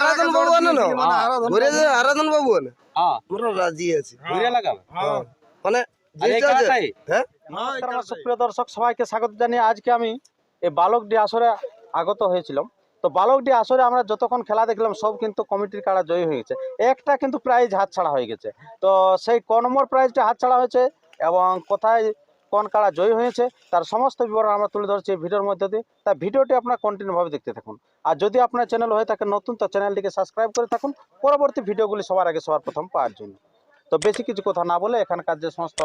আরাধন বাবু আমরা রাজি আছি। ঘুরে লাগাবে হ্যাঁ। মানে আর এই যেটা আছে- কাড়াটাই? হ্যাঁ নমস্কার আমার সুপ্রিয় দর্শক সবাইকে স্বাগত জানিয়ে আজকে আমি এই বালকডি আসরে আগত হয়েছিলাম। তো বালকডি আসরে আমরা যতক্ষণ খেলা দেখলাম সব কিন্তু কমিটির কারা জয়ী হয়ে গেছে। একটা কিন্তু প্রাইজ হাতছাড়া হয়ে গেছে। তো সেই ক নম্বর প্রাইজটা হাতছাড়া হয়েছে এবং কোথায় কোন কারা জয়ী হয়েছে তার সমস্ত বিবরণ আমরা তুলে ধরছি এই ভিডিওর মধ্যে দিয়ে। তা ভিডিওটি আপনার কন্টিনিউভাবে দেখতে থাকুন। আর যদি আপনার চ্যানেল হয়ে থাকে নতুন তো চ্যানেলটিকে সাবস্ক্রাইব করে থাকুন। পরবর্তী ভিডিওগুলি সবার আগে সবার প্রথম পাওয়ার জন্য। তো বেশি কিছু কথা না বলে এখানকার যে সমস্ত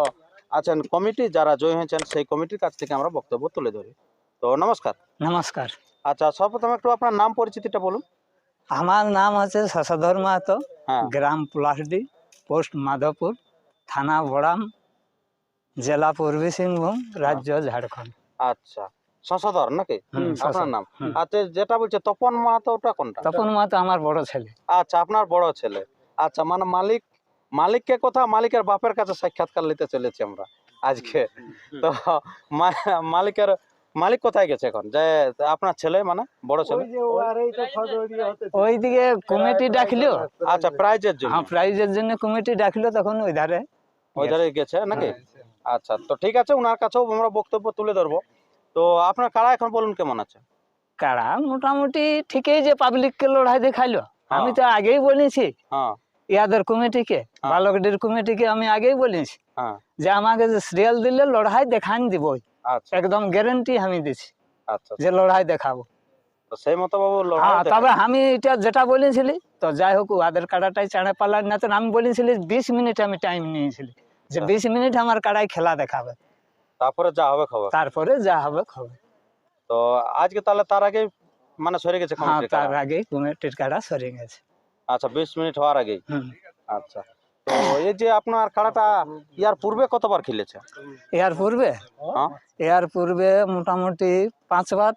আছেন কমিটি যারা জয়ী হয়েছেন সেই কমিটির কাছ থেকে আমরা বক্তব্য তুলে ধরি। তো নমস্কার। নমস্কার। আচ্ছা সর্বপ্রথম একটু আপনার নাম পরিচিতিটা বলুন। আমার নাম হচ্ছে শশধর মাহাতো হ্যাঁ। গ্রাম পলাশডি পোস্ট মাধবপুর থানা বড়াম জেলা পূর্বী সিংভূম রাজ্য ঝাড়খণ্ড। আচ্ছা। শশধর নাকি? আপনার নাম? আচ্ছা যেটা বলছে তপন মাহাতো ওটা কোনটা? তপন মাহাতো আমার বড় ছেলে। আচ্ছা আপনার বড় ছেলে। আচ্ছা মানে মালিক মালিককে কথা মালিকের বাপের কাছে সাক্ষাৎকার নিতে চলেছি আমরা আজকে। তো মালিকের মালিক কোথায় গেছে এখন? যে আপনার ছেলে মানে বড় ছেলে? ওইদিকে কমিটি ডাকলো। আচ্ছা প্রাইজের জন্য? হ্যাঁ প্রাইজের জন্য কমিটি ডাকলো তখন ওই ধারে ওই ধারে গেছে নাকি? আচ্ছা তো ঠিক আছে ওনার কাছেও আমরা বক্তব্য তুলে ধরবো। তো আপনার কারা এখন বলুন কেমন আছে? কারা? মোটামুটি ঠিকই যে পাবলিককে লড়াই দেখাইলো। আমি তো আগেই বলেছি। হ্যাঁ। ইয়াদের কমিটিকে হ্যাঁ। বালকডির কমিটিকে আমি আগেই বলেছি। হ্যাঁ। যে আমাকে যে সিরিয়াল দিলে লড়াই দেখান দিবই। আচ্ছা। একদম গ্যারেন্টি আমি দিছি আচ্ছা যে লড়াই দেখাবো। সেই মতো বাবু লড়াই হ্যাঁ তবে আমি এটা যেটা বলেছিলি তো যাই হোক ওদের কাড়াটাই চাড়ে পালার না তো আমি বলেছিলি বিশ মিনিট আমি টাইম নিয়েছিলি। যে। বিশ মিনিট আমার কাড়াই খেলা দেখাবে। তারপরে যা হবে খবর। তারপরে যা হবে খবর। তো আজকে তাহলে তার আগে মানে সরে গেছে হ্যাঁ তার কারা? আগেই কুমিটির কাড়া সরে গেছে। আচ্ছা বিশ মিনিট হওয়ার আগেই? আচ্ছা তো এই যে আপনার কাড়াটা ইয়ার পূর্বে কতবার খেলেছে? এর পূর্বে? হ্যাঁ। এর পূর্বে মোটামুটি পাঁচবার।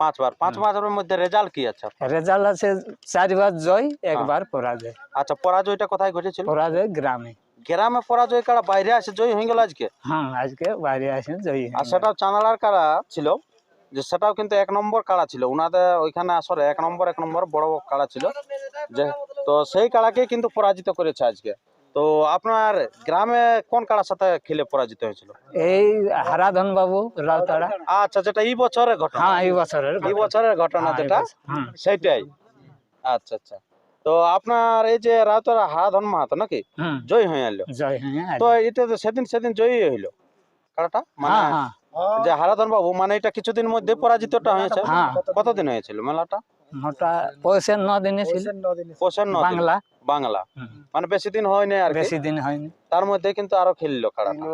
পাঁচবার। পাঁচ মাসের মধ্যে রেজাল্ট কি আছে? রেজাল্ট আছে চারবার জয় একবার পরাজয়। আচ্ছা পরাজয়টা কোথায় ঘটেছিল? পরাজয় গ্রামে। গ্রামে পরাজয় কারা বাইরে আসে জয় হয়ে গেল আজকে? হ্যাঁ আজকে বাইরে আসে জয়ী আর সেটাও চানালার কারা ছিল? যে সেটাও কিন্তু এক নম্বর কাড়া ছিল? ওনাদের ওইখানে আসলে এক নম্বর এক নম্বর বড় কাড়া ছিল? যে তো সেই কাড়াকে কিন্তু পরাজিত করেছে আজকে। তো আপনার গ্রামে কোন কাড়ার সাথে খেলে পরাজিত হয়েছিল? এই হারাধন বাবু রাউতাড়া আচ্ছা যেটা এই বছরের ঘটনা। হ্যাঁ এই বছরের এই বছরের ঘটনা হ্যাঁ, যেটা। হুম, সেইটাই। আচ্ছা আচ্ছা। তো আপনার এই যে রাউতার হারাধন মাহাতো নাকি? হুম, জয় হয়ে এলো তো এটা তো সেদিন সেদিন জয়ী হইল। কাড়াটা মানে হ্যাঁ হ্যাঁ। যে হারাধন বাবু মানে এটা কিছুদিন মধ্যে পরাজিতটা হয়েছে। হ্যাঁ। কতদিন হয়েছিল মেলাটা? বাংলা। বাংলা। মানে বেশি দিন হয়নি আর বেশি দিন হয়নি। তার মধ্যে কিন্তু আরও খেললো কাড়াটা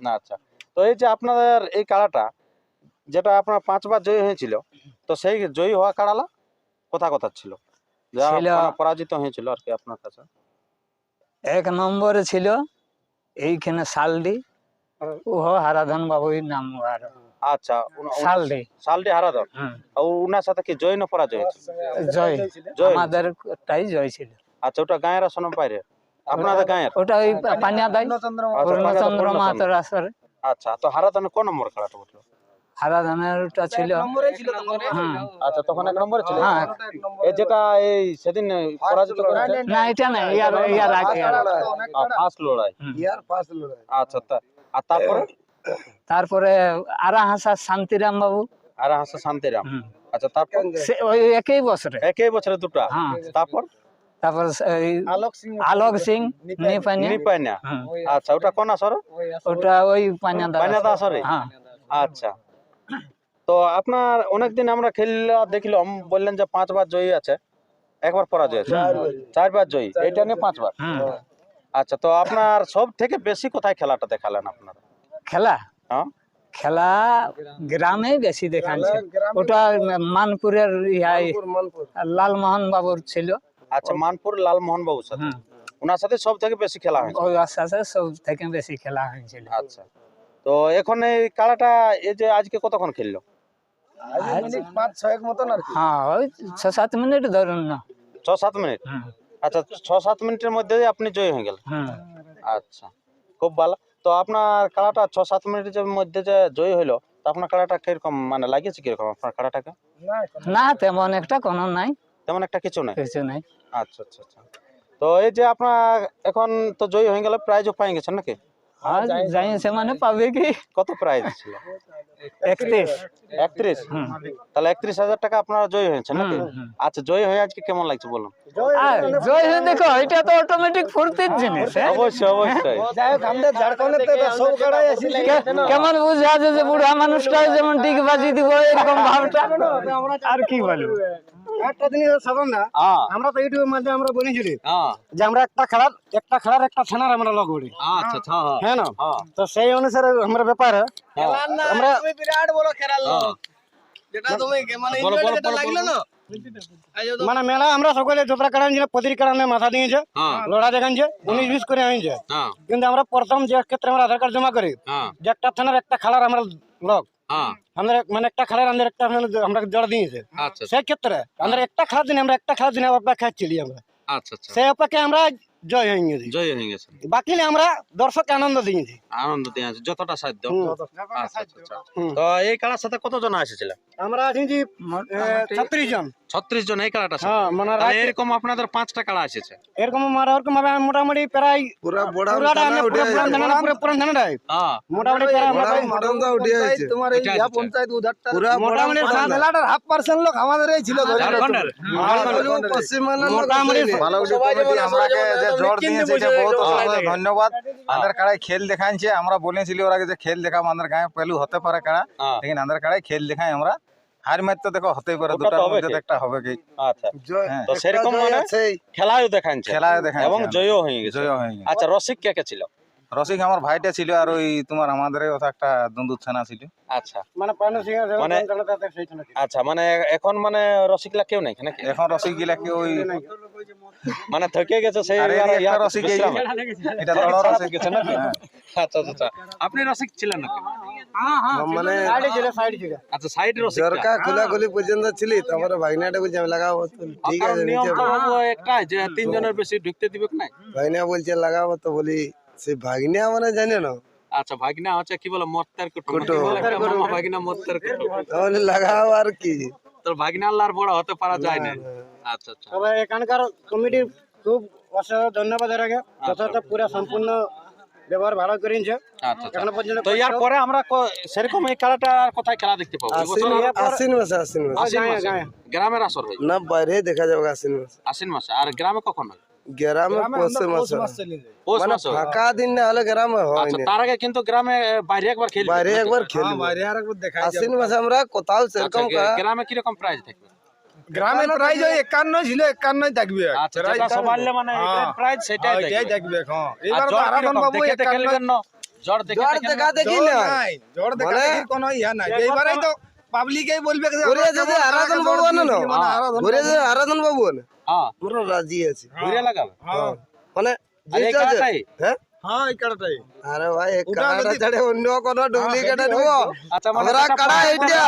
না আচ্ছা। তো এই যে আপনাদের এই কাড়াটা যেটা আপনার পাঁচবার জয়ী হয়েছিল তো সেই জয়ী হওয়া কাড়ালা কোথা কথা ছিল? ছিল- মানে পরাজিত হয়েছিল আর কি আপনার কাছে? এক নম্বরে ছিল এইখানে শালডি ও। হারাধন বাবুর নাম আর আচ্ছা শালডি হারাধন? হুম, আর উনার সাথে কি জয় না পরাজয় জয়। জয়। আমাদের টাই জয় ছিল। আচ্ছা ওটা গায়ের আসনের বাইরে আপনাদের গায়ের? ওটা ওই পানিয়া দেয় আচ্ছা, পূর্ণচন্দ্র। মাহাতোর আসরে। আচ্ছা তো হারাধনের কোন নম্বর খেলাটা উঠল? হারাধনের ওটা ছিল। হুম, আচ্ছা তখন এক নম্বরে ছিল? হ্যাঁ। এই যেটা এই সেদিন পরাজিত করেছে? না এটা না ইয়ার ইয়ার আগে। ফার্স্ট লড়াই। ইয়ার ফার্স্ট লড়াই। আচ্ছা তা- আর তারপরে? তারপরে আরা হাসা শান্তিরাম বাবু। আর হাসা শান্তিরাম আচ্ছা তারপর? সে ওই একই বছরে। একই বছরে দুটো। হ্যাঁ। তারপর? তারপর এই আলোক সিং। নিপানিয়া নিপাইনা। হুম, আচ্ছা ওটা কোন আসর? ওটা ওই পানিয়া পানিয়াদা আসরে? হ্যাঁ। আচ্ছা। তো আপনার অনেকদিন আমরা খেললা দেখলাম বললেন যে পাঁচবার জয়ী আছে। একবার পরাজয় আছে। চারবার জয়ী। এটা নিয়ে পাঁচবার। আচ্ছা তো আপনার সব থেকে বেশি কোথায় খেলাটা দেখালেন আপনারা? খেলা? হ্যাঁ? খেলা গ্রামে বেশি দেখাচ্ছে। ওটা মানপুরের ইহাই লালমোহন বাবুর ছিল। আচ্ছা মানপুর লালমোহন বাবুর সাথে ওনার সাথে সব থেকে বেশি খেলা হয়েছে? ওই আশাতে সব থেকে বেশি খেলা হয়েছিল। আচ্ছা। তো এখন এই কাড়াটা এই যে আজকে কতক্ষণ খেললো? পাঁচ ছয়েক মতন আর হ্যাঁ ওই ছ সাত মিনিট ধরুন না। ছ সাত মিনিট আচ্ছা ছ সাত মিনিটের মধ্যে আপনি জয় হয়ে গেলেন। আচ্ছা খুব ভালো। তো আপনার কাড়াটা ছ সাত মিনিটের মধ্যে যে জয় হইল তা আপনার কাড়াটা কীরকম মানে লাগিয়েছে কীরকম আপনার কাড়াটাকে না তেমন একটা কোনো নাই। তেমন একটা কিছু নাই? কিছু নাই। আচ্ছা আচ্ছা আচ্ছা। তো এই যে আপনার এখন তো জয়ী হয়ে গেল প্রাইজও পাই গেছেন নাকি? আর যাই মানে পাবে কি? কত প্রাইজ ছিল? একত্রিশ। একত্রিশ? হুম। তাহলে একত্রিশ হাজার টাকা আপনারা জয়ী হয়েছে নাকি। আচ্ছা জয়ী হয়ে আজকে কেমন লাগছে বলুন? আর জয় হয়ে দেখো এটা তো অটোমেটিক ফুর্তির জিনিস হ্যাঁ? অবশ্যই অবশ্যই। যাই হোক আমাদের ঝাড়খণ্ডের তো সব কাড়াই আসিল কেমন বুঝা আছে যে বুড়া মানুষটা যেমন টিক বাজি দিব এরকম ভাবটা? আর কি বলব? একটা জিনিস সাধারণ না। হ্যাঁ। আমরা তো ইউটিউবের মাধ্যমে আমরা বলেছিলি হ্যাঁ। যে আমরা একটা খেলার একটা খেলার একটা থানার আমরা লগ করি। আচ্ছা আচ্ছা হ্যাঁ হ্যাঁ। না? তো সেই অনুসারে আমরা ব্যাপারে আমরা বিরাট বড় খেলার যেটা তুমি মানে লাগল না? মানে মেলা আমরা সকলে কাড়া ছিল প্রতিটি কাড়া মাথা দিয়েছে লড়া দেখানছে উনিশ বিশ করে আনছে কিন্তু আমরা প্রথম যে ক্ষেত্রে আমরা আধার কার্ড জমা করি যে একটা থানার একটা খেলার আমরা লগ হ্যাঁ আমরা মানে একটা খেলার একটা আমরা জড় দিয়েছে। আচ্ছা সেই ক্ষেত্রে আমরা একটা খেলার দিনে আমরা একটা খেলার দিনে অপেক্ষা ছিলি আমরা। আচ্ছা আচ্ছা। সেই অপেক্ষায় আমরা জয় হয়ে গেছি জয় হয়ে গেছে। বাকি আমরা দর্শককে আনন্দ দিয়েছি আনন্দ দিয়ে আছে যতটা সাধ্য। আচ্ছা আচ্ছা আচ্ছা। তো এই কাড়ার সাথে কতজন এসেছিল আমরা আছি যে ছত্রিশ জন। ছত্রিশ জন এই কাড়াটা হ্যাঁ মানে এরকম আপনাদের পাঁচটা কাড়া এসেছে। এরকম আমার ওরকম ভাবে মোটামুটি প্রায় পুরা বড় পুরো পুরান ধানা পুরো পুরান ধানাটাই হ্যাঁ। মোটামুটি প্রায় মোটামুটি উঠে আছে তোমার এই ইয়া পঞ্চায়েত পুরা মোটামুটি মেলাটার হাফ পার্সেন্ট লোক আমাদের এই ছিল। ধরে ঝাড়খণ্ডের। মোটামুটি বালাউডি কমিটি আমরাকে যে জোর দিয়েছে যে বহুত অসংখ্য ধন্যবাদ। আন্দার কাড়ায় খেল দেখাইছে আমরা বলেছিলি ওরা যে খেল দেখাম আন্দার গায়ে পেলু হতে পারে কাড়া। হ্যাঁ। লেকিন আন্দার কাড়ায় খেল দেখাই আমরা। হার ম্যাচ তো দেখো হতেই পারে দুটার মধ্যে একটা হবে কি? আচ্ছা। হ্যাঁ। তো সেরকম মানে খেলায়ও দেখাইছে। খেলায় দেখাইছে এবং জয়ও হয়ে হয়ে গেছে। আচ্ছা রসিক কে কে ছিল? রসিক আমার ভাইটা ছিল আর ওই তোমার আমাদের ওটা একটা দন্দুর ছানা ছিল। আচ্ছা। মানে মানে- সেই ছিল। আচ্ছা মানে এখন মানে রসিকলা কেউ নাই নাকি? এখন রসিক গিলা কি ওই মানে থকে গেছে সেই আরে ইয়া রসিক এটা বড় রসিক। গেছে নাকি? হ্যাঁ। আচ্ছা আচ্ছা, আচ্ছা। আপনি রসিক ছিলেন নাকি? মানে সাইডে ছিল সাইডে ছিল। আচ্ছা সাইড রসিক জরকা খোলাখুলি পর্যন্ত ছিলি তারপরে ভাগনাটা বলছে আমি লাগাবো ঠিক আছে নিয়ম নিচে তো হব একটাই যে তিনজনের বেশি ঢুকতে দিবে ভাগনা বলছে লাগাবো তো বলি। সে ভাগনা মানে জানে না। আচ্ছা ভাগনা হচ্ছে কি বলে মত্তার কুটুম। ভাগনা মত্তার কুটুম? তাহলে লাগাবো আর কি। তোর ভাগনা আল্লাহর বড় হতে পারা যায় না। আচ্ছা আচ্ছা। তবে এখানকার কমিটির খুব অসাধারণ ধন্যবাদ এর আগে। যথাযথ পুরো সম্পূর্ণ ব্যবহার ভালো করেছে আচ্ছা আচ্ছা। এখনও পর্যন্ত তো ইয়ার পরে আমরা সেরকম এই খেলাটা আর কোথায় খেলা দেখতে পাবো? মাসে আশ্বিন মাসে আশ্বিন মাসে। গ্রামের আসর হয় না বাইরে দেখা যাবে আশ্বিন মাসে। আশ্বিন মাসে। আর গ্রামে কখন হয়? গ্রামে পৌষে মাসে পৌষ মানে মাসে হয়। ফাঁকা দিন না হলে গ্রামে হয় আচ্ছা না তার আগে কিন্তু গ্রামে বাইরে একবার খেলি বাইরে একবার খেলব আশ্বিন মাসে আমরা কোথাও সেরকম কা- গ্রামে কীরকম প্রাইজ থাকবে গ্রামে প্রাইজ ওই একান্ন ছিল একান্ন থাকবে আচ্ছা যেটা সবাইলে মানে প্রাইজ সেটাই এটাই দেখবে থাকবে হ্যাঁ আর এবার তো জ্বর আরাধন কীরকম? বাবু দেখে দেখে একান্ন নেবেন না? জ্বর দেখে জ্বর দেখে দেখা নেবেন? দেখি জ্বর না নাই জ্বর দেখা মানে- দেখির কোনো ইয়া নাই এইবারেই তো পাবলিকেই বলবে যে ঘুরে আমরা যদি যেমন আরাধন আগে বাবু জ্বর আনো না দিয়েছি, মানে আরাধন ঘুরে বাবু। যদি আরাধন বাবু না হ্যাঁ। আমরা রাজি আছি। ঘুরে লাগাবে? হ্যাঁ। মানে আর হ্যাঁ? হ্যাঁ ভাই ছাড়ে অন্য কোনো ডুপ্লিকেট হ্যাঁ, দিব আচ্ছা মানে আমরা কাড়া এইটা।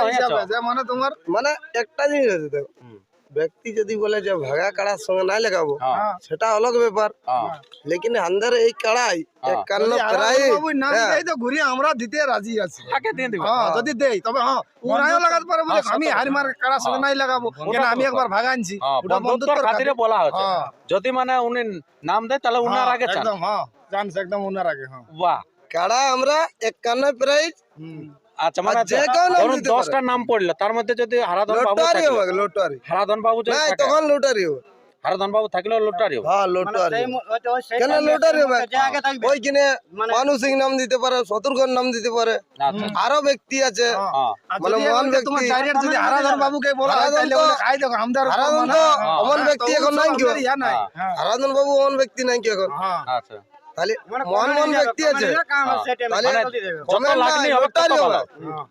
হয়ে হ্যাঁ? মানে তোমার মানে একটা জিনিস আছে দেখো। ব্যক্তি যদি বলে যে ভাগা কাড়ার সঙ্গে নাই লাগাবো হ্যাঁ। হ্যাঁ। সেটা অলগ ব্যাপার। হ্যাঁ। লেকিন আন্দার এই কাড়াই একান্ন ঘুরে আমরা দিতে রাজি আছি। যদি তবে লাগাতে বলে আমি সঙ্গে লাগাবো। আমি একবার ভাগা বলা যদি মানে উনি নাম দেয় তাহলে উনার আগে একদম একদম উনার আগে বাহ। কাড়া আমরা একান্ন প্রাইজ আচ্ছা মানে যে কেউ নাম ধরুন দিতে পারে। দশটা নাম পড়ল তার মধ্যে যদি হারাধন বাবু লোটারি হবে লোটারি। হারাধন বাবু যদি তখন লোটারি হবে। হারাধন বাবু থাকলেও লোটারি হবে। হ্যাঁ মানে লোটারি সেই হবে। ম- হয়তো ওই সেই কেন time হবে? যে আগে থাকবে। ওইখানে মানে- মানু সিং নাম দিতে পারে শত্রুঘ্ন নাম দিতে পারে। আচ্ছা আরও ব্যক্তি আছে। হ্যাঁ। হ্যাঁ। মানে যদি মহান এখন তোমার ব্যক্তি- যদি হারাধন বাবুকে বলা হয়, হারাধন তাহলে তো- বলে, "আই দেখো, আমাদের হারাধন তো হ্যাঁ, অমন হ্যাঁ, ব্যক্তি এখন নাই। হ্যাঁ। হ্যাঁ, হারাধন বাবু অমন ব্যক্তি নাই কি এখন? হ্যাঁ। আচ্ছা। তাহলে মানে মহান মহান ব্যক্তি আছে। তাহলে comment যত লাগনি হবে তত লোটারি ভালো। হবে। হ্যাঁ।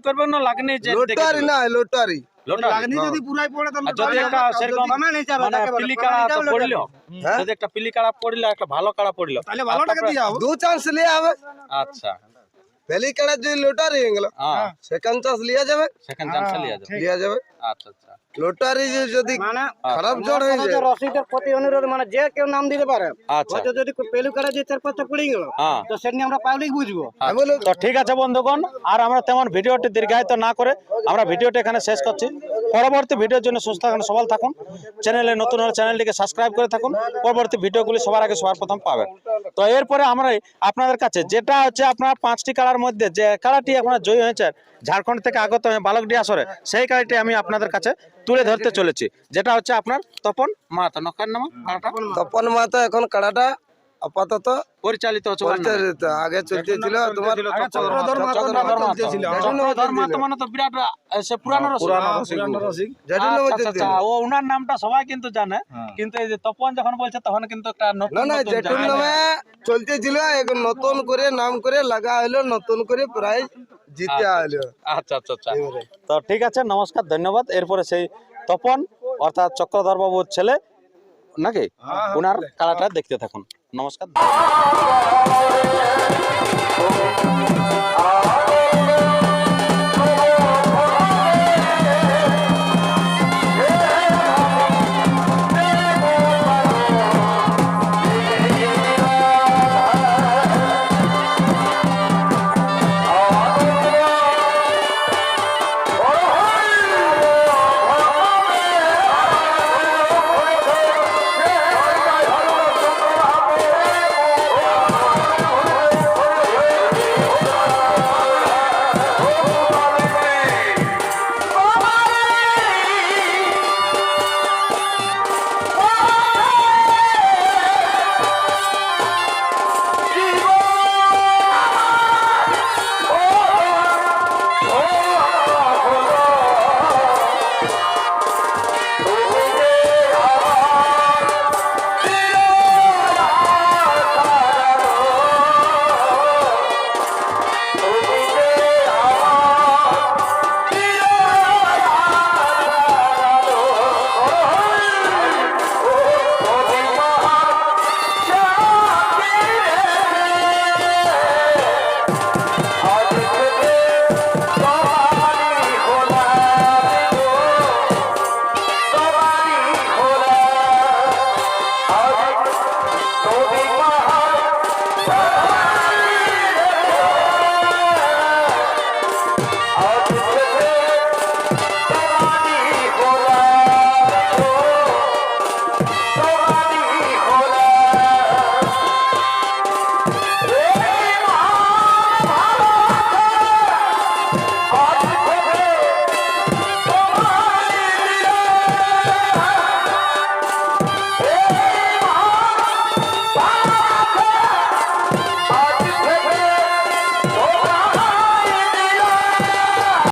করবে না লাগনি যে লটারি না লোটারি। লোটারি লাগনি যদি পুরাই পড়ে তাহলে যদি একটা সেরকম মানে যাকে পিলি comment কাড়া পড়ল হ্যাঁ? যদি একটা পিলি পড়ল একটা ভালো কাড়া পড়ল তাহলে ভালো টাকা দিয়ে যাও। দু চান্স নিয়ে হবে আচ্ছা। যদি লোটারি হয়ে গেল সেখান চাষ লিয়া যাবে সেকেন্ড চান্স লিয়া যাবে লিয়া যাবে আচ্ছা আচ্ছা লোটারি যদি মানে খারাপ জ্বর হয়ে যায় রসিদের প্রতি অনুরোধ মানে যে কেউ নাম দিতে পারে আচ্ছা যদি পেলু কাটা যে চার পাঁচটা পড়ে গেল হ্যাঁ তো সেটা আমরা পাবলিক বুঝব তো ঠিক আছে বন্ধুগণ আর আমরা তেমন ভিডিওটি দীর্ঘায়িত না করে আমরা ভিডিওটি এখানে শেষ করছি পরবর্তী ভিডিওর জন্য সুস্থ থাকুন সবল থাকুন চ্যানেলে নতুন হলে চ্যানেলটিকে সাবস্ক্রাইব করে থাকুন। পরবর্তী ভিডিওগুলি সবার আগে সবার প্রথম পাবেন। তো এরপরে আমরা আপনাদের কাছে যেটা হচ্ছে আপনার পাঁচটি কালার মধ্যে যে কারাটি আপনার জয়ী হয়েছে, ঝাড়খণ্ড থেকে আগত বালকডি আসরে, সেই কারাটি আমি আপনাদের কাছে তুলে ধরতে চলেছি, যেটা হচ্ছে আপনার তপন মাহাতো। নকার নাম তপন মাহাতো, এখন কাড়াটা আপাতত পরিচালিত আগে চলতেছিল তোমার। চক্রধর মাহাতো মানে তো বিরাট সে পুরানো রসিক। যেটা আচ্ছা, আচ্ছা। আচ্ছা, ও উনার নামটা সবাই কিন্তু জানে। হ্যাঁ। কিন্তু এই যে তপন যখন বলছে তখন কিন্তু একটা নতুন না না জেঠুর নামে চলতেছিল এখন নতুন করে নাম করে লাগা হলো নতুন করে প্রাইজ জিতে হলো আচ্ছা আচ্ছা আচ্ছা। তো ঠিক আছে নমস্কার ধন্যবাদ। এরপরে সেই তপন অর্থাৎ চক্রধর বাবুর ছেলে নাকি? ওনার কালাটা দেখতে থাকুন। নমস্কার